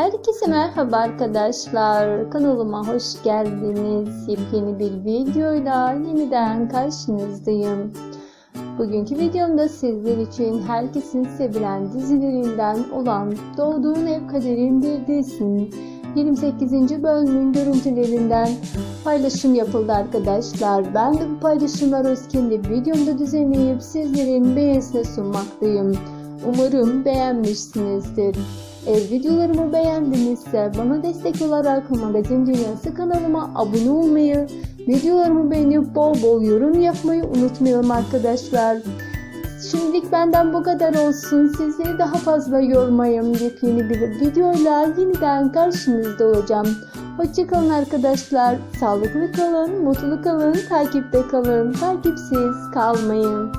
Herkese merhaba arkadaşlar. Kanalıma hoş geldiniz. Yepyeni bir videoyla yeniden karşınızdayım. Bugünkü videomda sizler için herkesin sevilen dizilerinden olan Doğduğun Ev Kaderin dizisinin 28. bölümün görüntülerinden paylaşım yapıldı arkadaşlar. Ben de bu paylaşımlar öz kendi videomda düzenleyip sizlerin beğenisine sunmaktayım. Umarım beğenmişsinizdir. Eğer videolarımı beğendinizse bana destek olarak Magazin Dünyası kanalıma abone olmayı, videolarımı beğenip bol bol yorum yapmayı unutmayalım arkadaşlar. Şimdilik benden bu kadar olsun. Sizleri daha fazla yormayayım. Yepyeni bir videoyla yeniden karşınızda olacağım. Hoşçakalın arkadaşlar. Sağlıklı kalın, mutlu kalın, takipte kalın. Takipsiz kalmayın.